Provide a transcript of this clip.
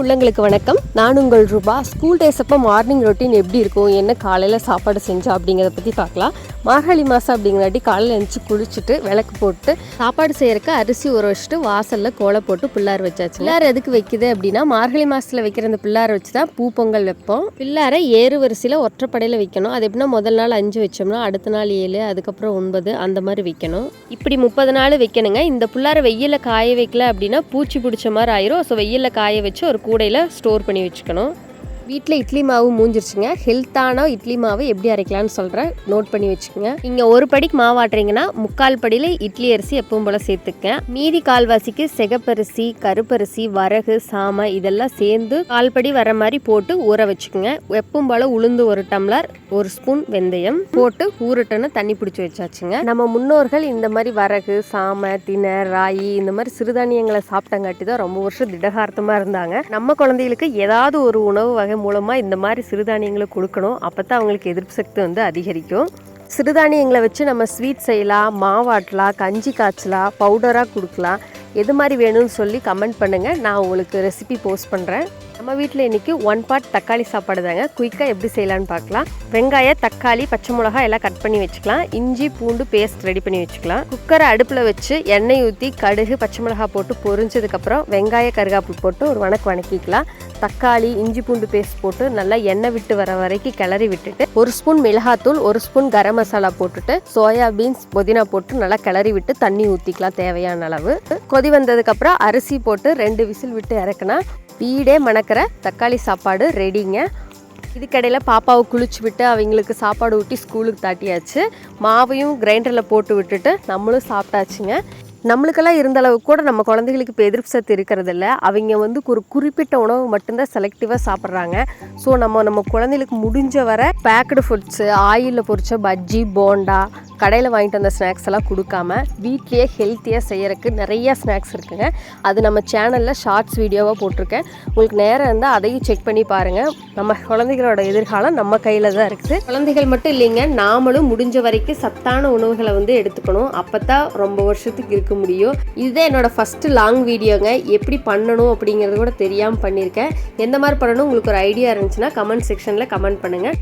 உள்ளங்களுக்கு வணக்கம். நான் உங்கள் ரூபா. ஸ்கூல் டேஸ் அப்போ மார்னிங் ரொட்டீன் எப்படி இருக்கும்? என்ன காலையில் சாப்பாடு செஞ்சோம் அப்படிங்கிறத பற்றி பார்க்கலாம். மார்கழி மாதம் அப்படிங்கிறாட்டி காலையில் எழுந்துச்சு குளிச்சுட்டு விளக்கு போட்டு சாப்பாடு செய்கிறக்கு அரிசி ஊற வச்சுட்டு வாசலில் கோலம் போட்டு பிள்ளார் வச்சாச்சு. பிள்ளார் எதுக்கு வைக்குது அப்படின்னா மார்கழி மாதத்தில் வைக்கிற அந்த பிள்ளாரை வச்சு தான் பூ பொங்கல் வைப்போம். பிள்ளாரை ஏறு வரிசையில் ஒற்றைப்படையில் வைக்கணும். அது எப்படின்னா முதல் நாள் அஞ்சு வச்சோம்னா அடுத்த நாள் ஏழு அதுக்கப்புறம் ஒன்பது அந்த மாதிரி வைக்கணும். இப்படி முப்பது நாள் வைக்கணுங்க. இந்த புள்ளாரை வெயிலில் காய வைக்கல அப்படின்னா பூச்சி பிடிச்ச மாதிரி ஆயிரும். ஸோ வெயிலில் காய வச்சு ஒரு கூடையில் ஸ்டோர் பண்ணி வச்சுக்கணும். வீட்டில் இட்லி மாவு மூஞ்சிருச்சுங்க. ஹெல்த்தான இட்லி மாவு எப்படி அரைக்கலாம்னு சொல்கிறேன் நோட் பண்ணி வச்சுக்கோங்க. நீங்கள் ஒரு படிக்கு மாவு ஆட்டுறீங்கன்னா முக்கால் படியில் இட்லி அரிசி எப்பவும் போல் சேர்த்துக்க மீதி கால்வாசிக்கு சிகப்பரிசி கருப்பரிசி வரகு சாமை இதெல்லாம் சேர்ந்து கால் படி வர மாதிரி போட்டு ஊற வச்சுக்கோங்க. எப்பவும் போல் உளுந்து ஒரு டம்ளர் ஒரு ஸ்பூன் வெந்தயம் போட்டு ஊறட்டுன்னு தண்ணி பிடிச்சி வச்சாச்சுங்க. நம்ம முன்னோர்கள் இந்த மாதிரி வரகு சாமை திணை ராகி இந்த மாதிரி சிறுதானியங்களை சாப்பிட்டங்காட்டி தான் ரொம்ப வருஷம் திடகார்த்தமாக இருந்தாங்க. நம்ம குழந்தைகளுக்கு ஏதாவது ஒரு உணவு வகை மூலமாக இந்த மாதிரி சிறுதானியங்களை கொடுக்கணும். அப்போ தான் அவங்களுக்கு எதிர்ப்பு சக்தி வந்து அதிகரிக்கும். சிறுதானியங்களை வச்சு நம்ம ஸ்வீட் செய்யலாம் மாவாட்டலாம் கஞ்சி காய்ச்சலாம் பவுடராக கொடுக்கலாம். எது மாதிரி வேணும்னு சொல்லி கமெண்ட் பண்ணுங்கள் நான் உங்களுக்கு ரெசிபி போஸ்ட் பண்ணுறேன் நம்ம வீட்டில் இன்றைக்கி ஒன் பார்ட் தக்காளி சாப்பாடு தாங்க. குயிக்காக எப்படி செய்யலான்னு பார்க்கலாம். வெங்காயம் தக்காளி பச்சை மிளகாய் எல்லாம் கட் பண்ணி வச்சுக்கலாம். இஞ்சி பூண்டு பேஸ்ட் ரெடி பண்ணி வச்சுக்கலாம். குக்கரை அடுப்பில் வச்சு எண்ணெய் ஊற்றி கடுகு பச்சை மிளகாய் போட்டு பொரிஞ்சதுக்கப்புறம் வெங்காய கருகாப்பில் போட்டு ஒரு வணக்கு வணக்கிக்கலாம். தக்காளி இஞ்சி பூண்டு பேஸ்ட் போட்டு நல்லா எண்ணெய் விட்டு வர வரைக்கும் கிளறி விட்டுட்டு ஒரு ஸ்பூன் மிளகாத்தூள் ஒரு ஸ்பூன் கரம் மசாலா போட்டுட்டு சோயா பீன்ஸ் புதினா போட்டு நல்லா கிளறி விட்டு தண்ணி ஊற்றிக்கலாம் தேவையான அளவு. கொதி வந்ததுக்கப்புறம் அரிசி போட்டு ரெண்டு விசில் விட்டு இறக்குனா வீடே மணக்கிற தக்காளி சாப்பாடு ரெடிங்க. இதுக்கடையில் பாப்பாவை குளிச்சு விட்டு அவங்களுக்கு சாப்பாடு ஊட்டி ஸ்கூலுக்கு தாட்டியாச்சு. மாவையும் கிரைண்டரில் போட்டு விட்டுட்டு நம்மளும் சாப்பிட்டாச்சுங்க. நம்மளுக்கெல்லாம் இருந்த அளவுக்கு கூட நம்ம குழந்தைகளுக்கு இப்போ எதிர்ப்பு சத்து இருக்கிறதில்ல. அவங்க வந்து ஒரு குறிப்பிட்ட உணவு மட்டும்தான் செலக்டிவாக சாப்பிட்றாங்க. ஸோ நம்ம நம்ம குழந்தைகளுக்கு முடிஞ்ச வரை பேக்கடு ஃபுட்ஸு ஆயிலில் பொரிச்ச பஜ்ஜி போண்டா கடையில் வாங்கிட்டு வந்த ஸ்நாக்ஸ் எல்லாம் கொடுக்காம வீட்லேயே ஹெல்த்தியாக செய்யறதுக்கு நிறைய ஸ்நாக்ஸ் இருக்குங்க. அது நம்ம சேனலில் ஷார்ட்ஸ் வீடியோவாக போட்டிருக்கேன். உங்களுக்கு நேரம் இருந்தால் அதையும் செக் பண்ணி பாருங்கள் நம்ம குழந்தைகளோட எதிர்காலம் நம்ம கையில் தான் இருக்குது. குழந்தைகள் மட்டும் இல்லைங்க நாமளும் முடிஞ்ச வரைக்கும் சத்தான உணவுகளை வந்து எடுத்துக்கணும். அப்போ தான் ரொம்ப வருஷத்துக்கு இருக்க முடியும். இதுதான் என்னோடய ஃபஸ்ட்டு லாங் வீடியோங்க எப்படி பண்ணணும் அப்படிங்கிறது கூட தெரியாமல் பண்ணியிருக்கேன். எந்த மாதிரி பண்ணணும்? உங்களுக்கு ஒரு ஐடியா இருந்துச்சுன்னா கமெண்ட் செக்ஷனில் கமெண்ட் பண்ணுங்கள்